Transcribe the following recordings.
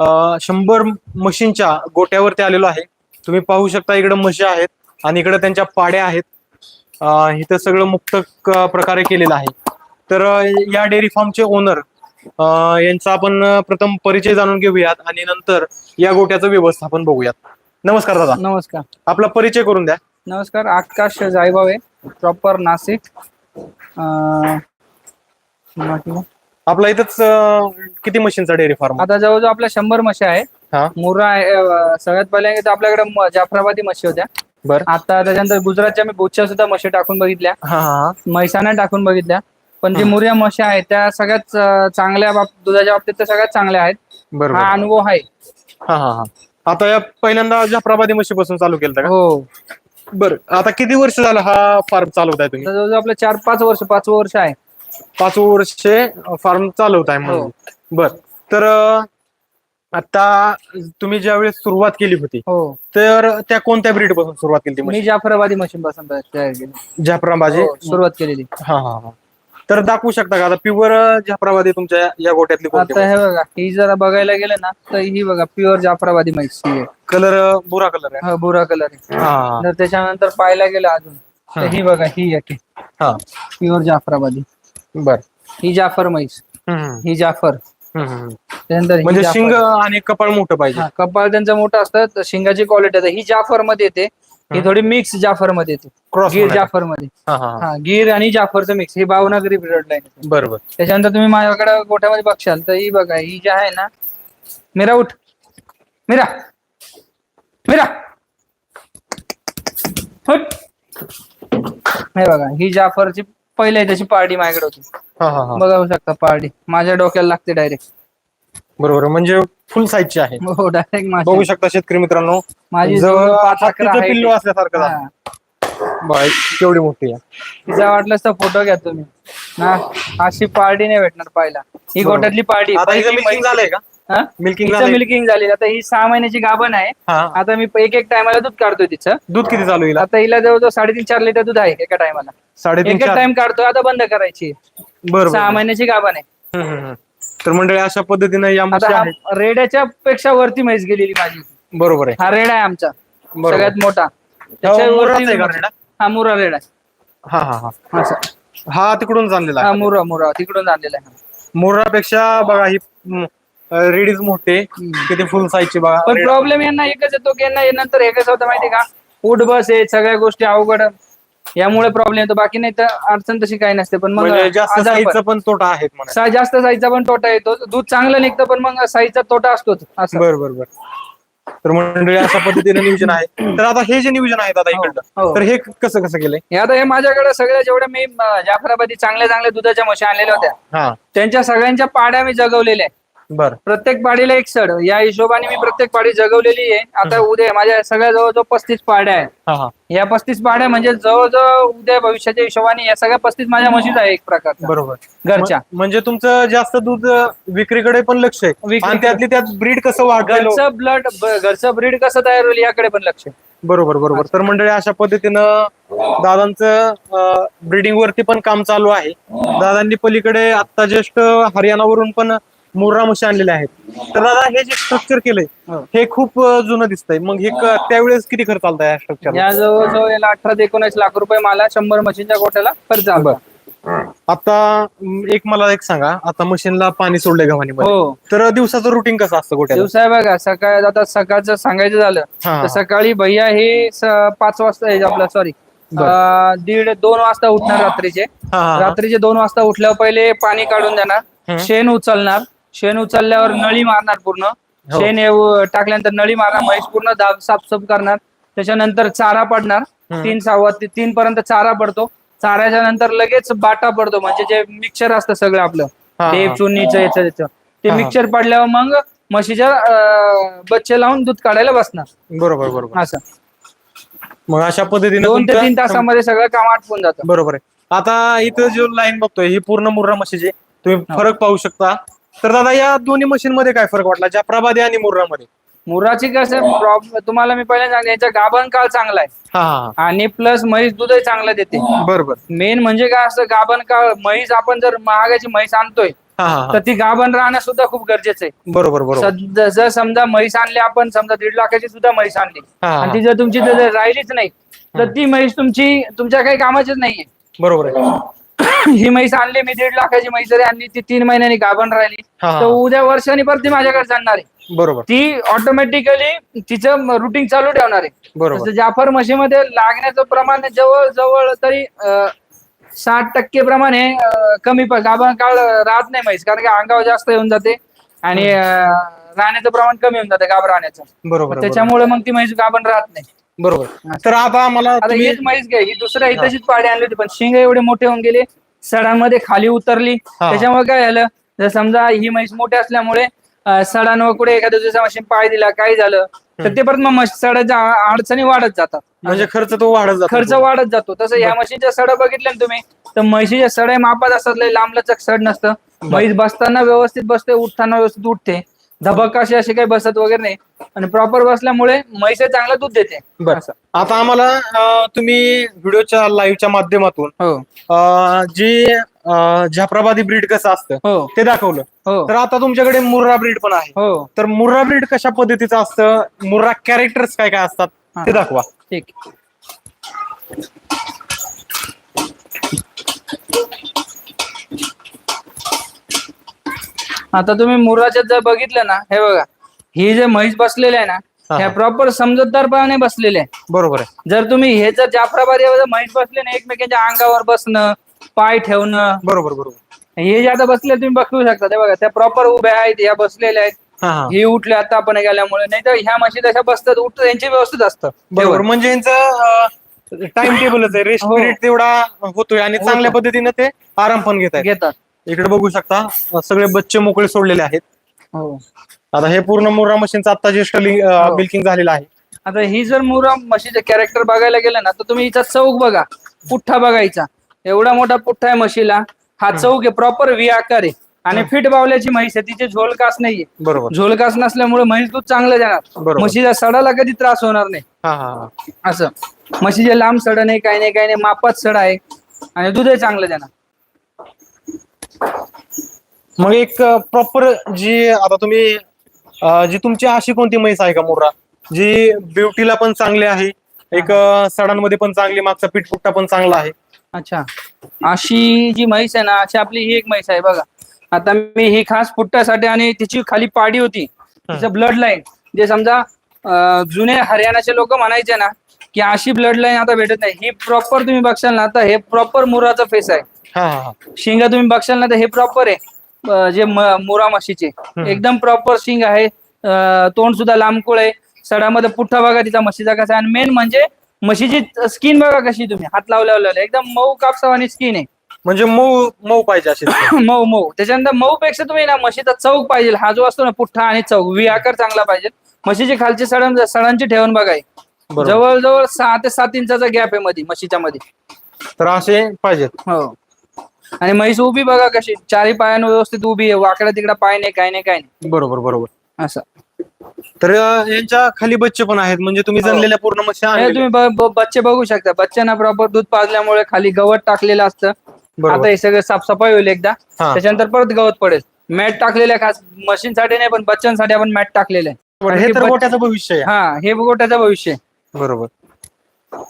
अं, शंभर म्हशींच्या गोट्यावरती आलेलो आहे. तुम्ही पाहू शकता इकडे म्हशी आहेत आणि इकडे त्यांच्या पाड्या आहेत. अं, इथं सगळं मुक्त प्रकारे केलेलं आहे. तर या डेअरी फार्मचे ओनर यांचा आपण प्रथम परिचय जाणून घेऊयात आणि नंतर या गोट्याचं व्यवस्थापन बघूयात. नमस्कार दादा. नमस्कार. आपला परिचय करून द्या. नमस्कार आकाश जायभावे प्रॉपर नाशिक? आपला इथंच अं, किती मशीनचा डेअरी फार्म आता जवळजवळ आपल्या शंभर म्हशी आहे हा. मुर्रा आहे अं, सगळ्यात पहिले तर आपल्याकडे म- जाफराबादी म्हशी होत्या. बर. आता त्याच्यानंतर गुजरातच्या मी बोच्या सुद्धा म्हशी टाकून बघितल्या. हा हा म्हैसाना टाकून बघितल्या. पण जी मुर्या म्हशी आहेत त्या सगळ्यात अं, चांगल्या बाब दुधाच्या बाबतीत त्या सगळ्यात चांगल्या आहेत. बरोबर. हा अनुभव आहे. हा हा हा. आता या पहिल्यांदा जाफराबादी म्हशीपासून चालू केलं का? हो. बर. आता किती वर्ष झालं हा फार्म चालवताय तुम्ही? आता जवळजवळ आपलं चार पाच वर्ष पाच वर्ष आहे. पाच वर्षे फार्म चालवताय म्हणून. हो. बर. तर आता तुम्ही ज्यावेळेस सुरुवात केली होती हो. तर त्या कोणत्या ब्रीडपासून सुरुवात केली मी जाफराबादी मशीन पासून तयार केली. जाफराबाजी हो, सुरुवात केलेली. हा हा हा. तर दाखवू शकता का? आता प्युअर जाफराबादी तुमच्या या गोट्यातली कोणती आता हे बघा ही जरा बघायला गेलं ना तर ही बघा प्युअर जाफराबादी आहे. कलर बुरा कलर आहे. हा, भुरा कलर आहे. हा तर त्याच्यानंतर पाहायला गेलं अजून तर ही. बघा ही आहे. हा. प्युअर जाफराबादी. बर. ही जाफर म्हैस. हम्म, ही जाफर. हम्म, हम्म. त्यानंतर ही म्हणजे जाफर. शिंग आणि कपाळ मोठं पाहिजे. हा, कपाळ त्यांचं मोठं असतं तर शिंगाची क्वालिटी ही जाफरमध्ये येते. ही थोडी मिक्स जाफरमध्ये येते. क्रॉस गिर जाफरमध्ये हा हा हा. हा गिर आणि जाफरचं मिक्स ही भावनगरी ब्लड लाईन बरोबर. त्याच्यानंतर तुम्ही माझ्याकडे गोठ्यामध्ये बघशाल तर ही बघा ही जी आहे ना. मीरा उठ. मीरा. मीरा. उठ. हे बघा ही जाफरची पहिल्या त्याची पार्टी माझ्याकडे होती. हा हा हा. बघू शकता पार्टी. माझ्या डोक्याला लागते डायरेक्ट बरोबर म्हणजे फुल साईजची आहे. हो डायरेक्ट बघू माझी. शकता शेतकरी मित्रांनो. माझी जवळ जवळ पाच अकरा हत्तीचं आहे पिल्लू ती. असल्यासारखं झालं. हा. बघा, केवढी मोठी आहे. तिचा वाटलंच तर फोटो घ्या तुम्ही. ना अशी पार्टी नाही भेटणार पाहिला ही बरोबर. गोट्यातली पार्टी आता हिचं मिल्किंग झालंय का? मिल्किंग झालंय. मिल्किंग झाली आता ही सहा महिन्याची गाभण आहे. हा. आता मी एक एक टायमाला दूध काढतोय तिचं. दूध किती चालू येईल आता हिला जवळजवळ साडेतीन चार लिटर दूध आहे एका टायमाला साडेतीन एक एक चार. टाइम काढतोय आता बंद करायची. बरोबर. सहा महिन्याची गाभण आहे. तर मंडळी अशा पद्धतीने या म्हशी आता हा आहेत. रेड्याच्या पेक्षा वरती म्हैस गेलेली माझी. बरोबर आहे. हा रेड आहे आमचा. बरोबर. सगळ्यात मोठा. हो, त्याच्या आहे का? हा मुरा रेड आहे. हा हा हा. असं. हा तिकडून आणलेला हा आहे मुरा मुरा. तिकडून आणलेला आहे. मोरापेक्षा बघा ही रेडीज मोठे किती फुल साईजची बघा. पण प्रॉब्लेम यांना एकच येतो की यांना हे नंतर हे कसं होतं माहिती का? उठ बस आहे सगळ्या गोष्टी अवघड. यामुळे प्रॉब्लेम येतो. बाकी नाही तर अडचण तशी काही नसते. पण मग म्हणजे जास्त आजार साईजचा पण तोटा म्हणा सा- जास्त साईजचा पण तोटा येतो. दूध चांगलं निघतं पण मग साईजचा तोटा असतोच. असं. बर बर बर. तर मंडळी अशा पद्धतीने नियोजन आहे. तर आता हे जे नियोजन आहे आता हो, इकडलं हो. तर हे कसं कसं केलंय? हे आता हे माझ्याकडे सगळ्या जेवढ्या मी अं, जाफराबादी चांगल्या चांगल्या दुधाच्या म्हशी आणलेल्या होत्या हा. त्यांच्या सगळ्यांच्या पाड्या मी जगवलेल्या आहे बर. प्रत्येक पाडीला एक सड. या हिशोबाने मी प्रत्येक पाडी जगवलेली आहे. आता उद्या माझ्या सगळ्या जवळजवळ पस्तीस पाड्या आहेत. हा हा. या पस्तीस पाड्या म्हणजे जवळजवळ उद्या भविष्याच्या हिशोबाने या सगळ्या पस्तीस माझ्या म्हशीच आहे एक प्रकारच्या. बरोबर. घरच्या. म्हणजे तुमचं जास्त दूध विक्रीकडे पण लक्ष आहे. विक्रीकडे. आणि त्यातली त्यात ब्रीड कसं वाढलं घरचं ब्लड घरचं ब्रीड कसं तयार होईल याकडे पण लक्ष आहे. बरोबर बरोबर. तर मंडळी अशा पद्धतीनं दादांचं ब्रीडिंग वरती पण काम चालू आहे. दादांनी पलीकडे आता जस्ट हरियाणावरून पण मुर्रा म्हशी आणलेले आहेत. तर दादा हे जे स्ट्रक्चर केलंय हो. हे खूप अं, जुनं दिसतंय. मग हे क- त्यावेळेस किती खर्च आलता या स्ट्रक्चर या जवळजवळ याला अठरा ते एकोणीस लाख रुपये मला शंभर मशीनच्या गोट्याला खर्च आला. आता एक मला एक सांगा. आता मशीनला पाणी सोडलंय गव्हाणीमध्ये. हो. तर दिवसाचं रुटीन कसं असतं गोट्याला दिवसा बघा सकाळ आता सकाळचं सांगायचं झालं हा. तर सकाळी भैया हे स- पाच वाजता आहे आपला सॉरी दीड दोन वाजता उठणार रात्रीचे. हा, हा, हा. रात्रीचे दोन वाजता उठल्यावर पहिले पाणी काढून देणार. हम्म. शेण उचलणार. शेण उचलल्यावर नळी मारणार पूर्ण. हो. शेण येऊ- टाकल्यानंतर नळी मारणार म्हैस पूर्ण दाब- साफसाफ करणार. त्याच्यानंतर चारा पडणार. तीन सव्वा ते- तीन पर्यंत चारा पडतो. चाऱ्याच्या नंतर लगेच बाटा पडतो. म्हणजे जे मिक्सर असतं सगळं आपलं. हा, ते हा. चुनीचं याचं त्याचं ते हा, हा. मिक्सर पडल्यावर मग म्हशीच्या अं, बच्चे लावून दूध काढायला बसणार. बरोबर बरोबर. असं. मग अशा पद्धतीने दोन ते तुमचं- तीन तासामध्ये सगळं काम आटपून जातं. बरोबर आहे. आता इथं जो लाईन बघतोय ही पूर्ण मुर्रा म्हशीची. तुम्ही हो. फरक पाहू शकता. तर दादा या दोन्ही मशीन मध्ये काय फरक वाटला? जाफराबादी आणि मुर्रामध्ये? मुराची कसं प्रॉब्लेम तुम्हाला मी पहिले सांगितलं याचा गाभण काळ चांगला आहे. हा हा आणि प्लस म्हैस दूधही चांगलं देते. बरोबर. मेन म्हणजे काय असतं गाभण काळ म्हैस आपण जर महागाची म्हैस आणतोय हा हा तर ती गाभण राहणं सुद्धा खूप गरजेचं आहे. बरोबर बरोबर. सद- जर समजा म्हैस आणली आपण समजा दीड लाखाची सुद्धा म्हैस आणली हा, हा. आणि ती जर तुमची जर राहिलीच नाही तर ती म्हैस तुमची तुमच्या काही कामाचीच नाहीये. बरोबर आहे. ही म्हैस आणली मी दीड लाखाची म्हैस जरी आणली ती तीन महिन्यांनी गाभण राहिली. हा, हा. तर उद्या वर्षांनी परत ती माझ्याकडे जाणार आहे. बरोबर. ती ऑटोमॅटिकली तिचं रुटीन चालू ठेवणार आहे. बरोबर. जाफर म्हशीमध्ये लागण्याचं प्रमाण जवळ जवळ तरी साठ टक्के प्रमाणे अं, कमी प- गाभण काळ राहत नाही म्हैस कारण की अंगावर जास्त येऊन जाते आणि अं, राहण्याचं प्रमाण कमी होऊन जाते गाभ राहण्याचं. बरोबर त्याच्यामुळे मग ती म्हैस गाभण राहत नाही. बरोबर. तर आता आम्हाला आता तुम्ही हीच म्हैस घ्या ही दुसऱ्या ही. तशीच पाडी आणली होती पण शिंग एवढे मोठे होऊन गेले सडांमध्ये खाली उतरली. हा. त्याच्यामुळे काय झालं? जर समजा ही म्हैस मोठी असल्यामुळे अं, सडांवर कुठे एखाद्या दिवसा मशीन पाय दिला काय झालं तर ते परत मग म्हशी- सडाच्या आ- अडचणी वाढत जातात. म्हणजे खर्च तो वाढत जातो. खर्च वाढत जातो. तसं ह्या म्हशीच्या सड बघितल्या ना तुम्ही तर म्हशीच्या सड मापात असतात लय लांब लचक सड नसतं. म्हैस बसताना व्यवस्थित बसते उठताना व्यवस्थित उठते. धबक अशी अशी काही बसत वगैरे नाही. आणि प्रॉपर बसल्यामुळे म्हैस चांगलं दूध देते. बर. असं. आता आम्हाला अं, तुम्ही व्हिडिओच्या लाईव्हच्या माध्यमातून हो. अं, जी अं, जाफराबादी ब्रीड कसं असतं हो. ते दाखवलं. हो. तर आता तुमच्याकडे मुर्रा ब्रीड पण आहे. हो. तर मुर्रा ब्रीड कशा पद्धतीचं असतं मुर्रा कॅरेक्टर्स काय काय असतात हा. ते दाखवा. ठीक. आता तुम्ही मुराच्यात जर बघितलं ना हे बघा ही जे म्हैस बसलेले आहे ना हा. ह्या प्रॉपर समजूतदारपणाने बसलेले आहे. बरोबर आहे. जर तुम्ही हे जर जाफराबादी जर म्हैस बसले ना एकमेकांच्या अंगावर बसणं पाय ठेवणं बरोबर बरोबर. हे जे आता बसले तुम्ही बघू शकता ते बघा त्या प्रॉपर उभ्या आहेत या बसलेल्या आहेत. हा हा. हे उठले आता आपण गेल्यामुळे नाही तर ह्या म्हशी तशा बसतात उठतात यांची व्यवस्थित असतं. बरोबर. म्हणजे यांचं टाइम टेबलच आहे. रेस्ट हो. पिरियड तेवढा होतोय आणि चांगल्या पद्धतीने ते आराम पण घेत आहेत घेतात. इकडे बघू शकता सगळे बच्चे मोकळे सोडलेले आहेत. हो. आता हे पूर्ण मुर्रा मशीनचं आता ज्येष्ठ हो. बिल्किंग झालेलं आहे. आता ही जर मुरा म्हशीचे कॅरेक्टर बघायला गेलं ना तर तुम्ही हिचा चौक बघा पुठ्ठा बघायचा. एवढा मोठा पुठ्ठा आहे म्हशीला हा चौक आहे प्रॉपर व्ही आकार आहे. आणि फिट बावल्याची म्हैस आहे तिचे झोलकास नाहीये. बरोबर. झोलकास नसल्यामुळे म्हैस दूध चांगलं देणार. बरोबर. म्हशीच्या सडाला कधी त्रास होणार नाही. हा हा हा. असं. म्हशीचे लांब सड नाही काही नाही काही नाही मापात सड आहे. आणि दूधही चांगलं देणार. मग एक प्रॉपर जी आता तुम्ही जी तुमची अशी कोणती म्हैस आहे का मुर्रा? जी ब्युटीला पण चांगली आहे एक सडांमध्ये पण चांगली मागचा पिठपुट्टा पण चांगला आहे. अच्छा. अशी जी म्हैस आहे ना अशी आपली ही एक म्हैस आहे बघा. आता मी ही खास पुट्ट्यासाठी आणि तिची खाली पाडी होती तिचं ब्लड लाईन जे समजा जुने हरियाणाचे लोक म्हणायचे ना की अशी ब्लड लाईन आता भेटत नाही. ही प्रॉपर तुम्ही बघशाल ना तर हे प्रॉपर मुराचा फेस आहे. हा हा हा. शिंग तुम्ही बघशाल ना तर हे प्रॉपर आहे. अं, जे म- मुरा म्हशीचे एकदम प्रॉपर शिंग आहे. अं, तोंड सुद्धा लांबकुळ आहे. सडामध्ये पुठ्ठा बघा तिचा म्हशीचा कसा आहे. आणि मेन म्हणजे म्हशीची स्किन बघा कशी तुम्ही. हात लावल्या एकदम मऊ कापसावानी स्किन आहे. म्हणजे मऊ मऊ पाहिजे अशी मऊ मऊ. त्याच्यानंतर मऊ पेक्षा तुम्ही ना म्हशीचा चौक पाहिजे. हा जो असतो ना पुठ्ठा आणि चौक व्ही आकार चांगला पाहिजे. म्हशीची खालची सडण सडांची ठेवून बघाय बरोबर. जवळजवळ सहा ते सात इंचाचा गॅप आहे मध्ये म्हशीच्या मध्ये तर असे पाहिजेत. हो. आणि म्हैस उभी बघा कशी. चारी पायानं व्यवस्थित उभी आहे. वाकडा तिकडा पाय नाही काय नाही काय नाही. बरोबर बरोबर. असं. तर अं, यांच्या खाली बच्चे पण आहेत. म्हणजे तुम्ही हो. जनलेल्या पूर्ण हे आणलेल्या. तुम्ही ब- ब- बच्चे बघू शकता. बच्चांना प्रॉपर दूध पाजल्यामुळे खाली गवत टाकलेलं असतं. बरोबर. आता हे सगळं साफसफाई होईल एकदा. हा. त्याच्यानंतर परत गवत पडेल. मॅट टाकलेलं आहे खास मशीनसाठी नाही पण बच्चांसाठी आपण मॅट टाकलेलं आहे. हे तर गोट्याचं भविष्य आहे. हा हे गोट्याचं भविष्य आहे. बरोबर.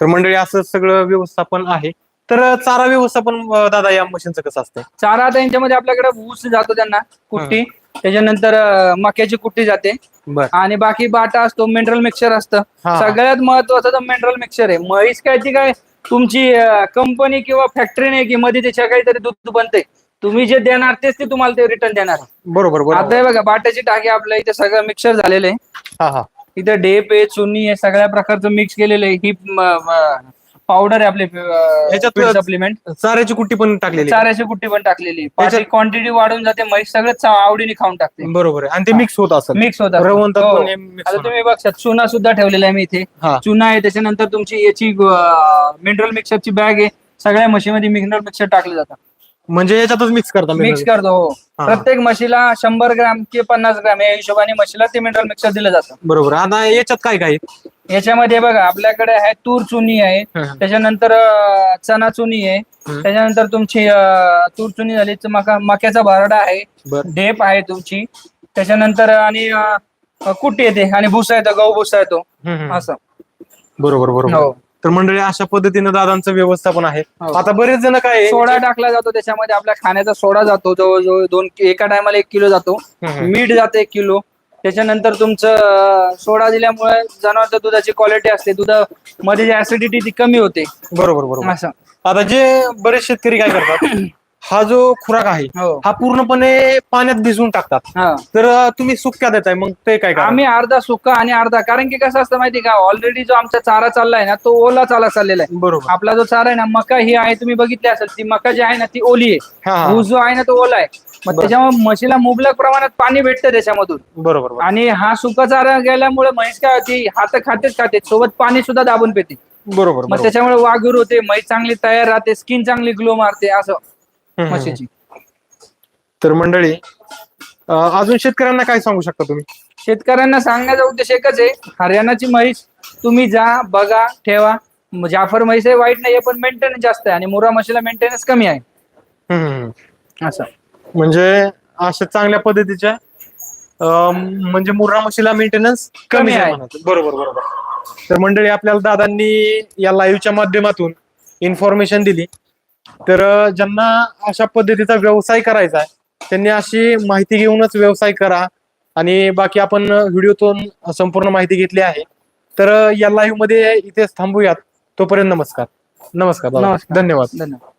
तर मंडळी असं सगळं व्यवस्थापन आहे. तर चारा व्यवस्थापन अं, दादा या मशीनचं कसं असतं चारा आता यांच्यामध्ये आपल्याकडे ऊस जातो त्यांना कुट्टी. त्याच्यानंतर अं, मक्याची कुट्टी जाते. बर. आणि बाकी बाटा असतो मिनरल मिक्सर असतं. हा. सगळ्यात महत्वाचं तर मिनरल मिक्सर आहे. म्हैस काय ती काय तुमची कंपनी किंवा फॅक्टरी नाही की मध्ये त्याच्या काहीतरी दूध बनते तुम्ही जे देणार तेच ते तुम्हाला ते रिटर्न देणार. बरोबर बरोबर. आता हे बघा बाट्याची टाकी आपल्या इथे सगळं मिक्सर झालेलं आहे. हा हा. इथे डेप आहे चुन्नी आहे सगळ्या प्रकारचं मिक्स केलेलं आहे. ही पावडर आहे आपले ह्याच्यात- सप्लिमेंट चाऱ्याची कुट्टी पण टाकलेली. चाऱ्याची कुट्टी पण टाकलेली. क्वांटिटी वाढून जाते म्हैस सगळं चा- आवडीने खाऊन टाकते. बरोबर आहे. आणि ते मिक्स होत असत मिक्स रवंत हो. आता. तुम्ही बघा चुना सुद्धा ठेवलेला आहे मी इथे. हा. चुना आहे त्याच्यानंतर तुमची याची मिनरल मिक्सरची बॅग आहे. सगळ्या म्हशीमध्ये मिनरल मिक्सर टाकले जातात. म्हणजे याच्यातच मिक्स करता मिक्स mineral. करतो हो हा. प्रत्येक म्हशीला शंभर ग्रॅम कि पन्नास ग्रॅम या हिशोबाने म्हशीला ते मिनरल मिक्सर दिलं जातं बरोबर आता याच्यात काय काय? याच्यामध्ये बघा आपल्याकडे आहे तूर चुनी आहे. त्याच्यानंतर अं, चना चुनी आहे. त्याच्यानंतर तुमची अं, तूर चुनी झाली तर मका मक्याचा भरडा आहे बर ढेप आहे तुमची त्याच्यानंतर आणि अं, कुट्टी येते आणि भुसा येतो गहू भुसा येतो. असं बरोबर बरोबर हो तर मंडळी अशा पद्धतीनं दादांचं व्यवस्थापन आहे हो. आता बरेच जण काय आहे? सोडा टाकला जातो त्याच्यामध्ये आपल्या खाण्याचा सोडा जातो जवळजवळ दोन एका टायमाला एक किलो जातो हम्म. मीठ जाते एक किलो त्याच्यानंतर तुमचं अं, सोडा दिल्यामुळे जनावरच्या दुधाची क्वालिटी असते दुधामध्ये जी ऍसिडिटी ती कमी होते बरोबर बरोबर असं आता जे बरेच शेतकरी काय करतात हा जो खुराक आहे हो. हा पूर्णपणे पाण्यात भिजवून टाकतात. हा. तर अं, तुम्ही सुक्या देताय? मग ते काय करा? आम्ही अर्धा सुका आणि अर्धा कारण की कसं असतं माहिती का ऑलरेडी जो आमचा चारा चाललाय ना तो ओला चाला चाललेला आहे. बरोबर. आपला जो चारा आहे ना मका ही आहे तुम्ही बघितली असेल ती मका जी आहे ना ती ओली आहे. हा. ऊस जो आहे ना तो ओला आहे. मग बरं. त्याच्यामुळे म्हशीला मुबलक प्रमाणात पाणी भेटतं त्याच्यामधून. बरोबर बरोबर. आणि हा सुका चारा गेल्यामुळे म्हैस काय होती हात खातेच खाते सोबत पाणी सुद्धा दाबून पेते. बरोबर मग बरोबर. त्याच्यामुळे वाघूर होते म्हैस चांगली तयार राहते स्किन चांगली ग्लो मारते असं. म्हशीची. तर मंडळी अं, अजून शेतकऱ्यांना काय सांगू शकता तुम्ही? शेतकऱ्यांना सांगण्याचा उद्देश एकच आहे हरियाणाची म्हैस तुम्ही जा बघा ठेवा. म- जाफर म्हैस आहे वाईट नाहीये पण मेंटेनन्स जास्त आहे आणि मुरा म्हशीला मेंटेनन्स कमी आहे. हम्म. असं. म्हणजे अशा चांगल्या पद्धतीच्या अं, म्हणजे मुर्रा म्हशीला मेंटेनन्स कमी कमी आहे. बरोबर बरोबर. तर मंडळी आपल्याला दादांनी या लाईव्हच्या माध्यमातून इन्फॉर्मेशन दिली. तर ज्यांना अशा पद्धतीचा व्यवसाय करायचा आहे त्यांनी अशी माहिती घेऊनच व्यवसाय करा. आणि बाकी आपण व्हिडिओतून संपूर्ण माहिती घेतली आहे. तर या लाईव्हमध्ये इथेच थांबूयात. तोपर्यंत नमस्कार. नमस्कार. नमस्कार. धन्यवाद. धन्यवाद.